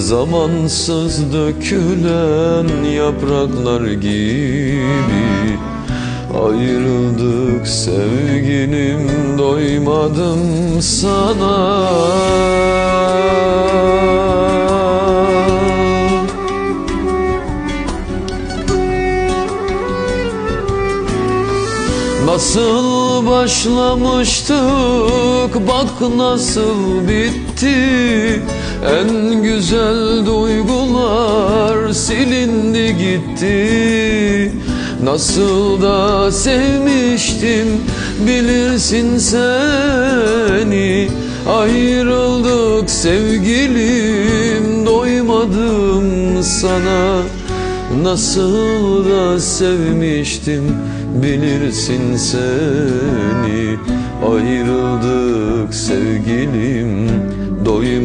Zamansız dökülen yapraklar gibi Ayrıldık sevgilim doymadım sana. Nasıl başlamıştık bak nasıl bitti En güzel duygular silindi gitti. Nasıl da sevmiştim bilirsin seni. Ayrıldık sevgilim doymadım sana. Nasıl da sevmiştim bilirsin seni. Ayrıldık sevgilim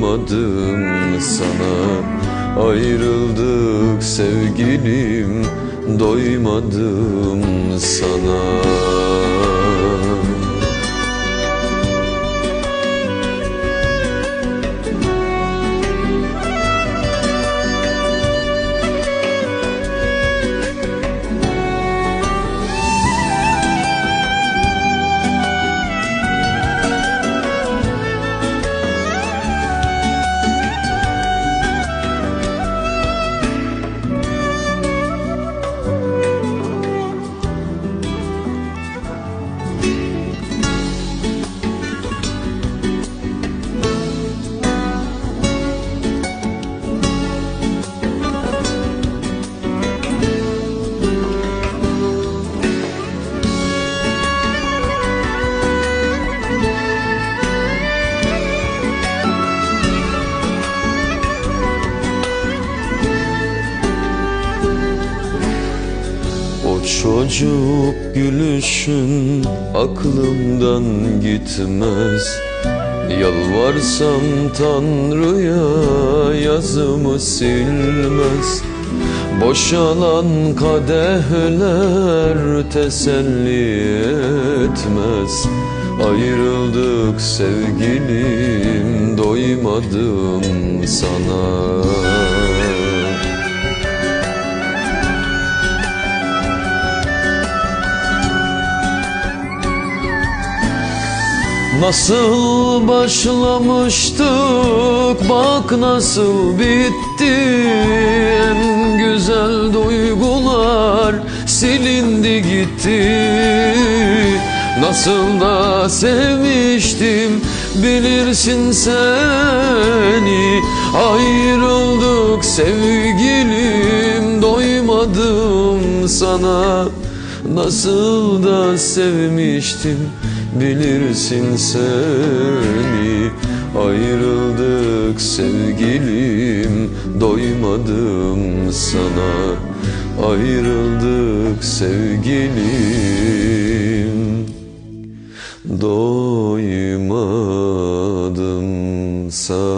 doymadım sana. Ayrıldık sevgilim doymadım sana çocuk gülüşün aklımdan gitmez. Yalvarsam Tanrı'ya yazımı silmez. Boşalan kadehler teselli etmez. Ayrıldık sevgilim doymadım sana Nasıl başlamıştık bak nasıl bitti. En güzel duygular silindi gitti. Nasıl da sevmiştim bilirsin seni. Ayrıldık sevgilim doymadım sana. Nasıl da sevmiştim bilirsin seni Ayrıldık sevgilim doymadım sana. Ayrıldık sevgilim doymadım sana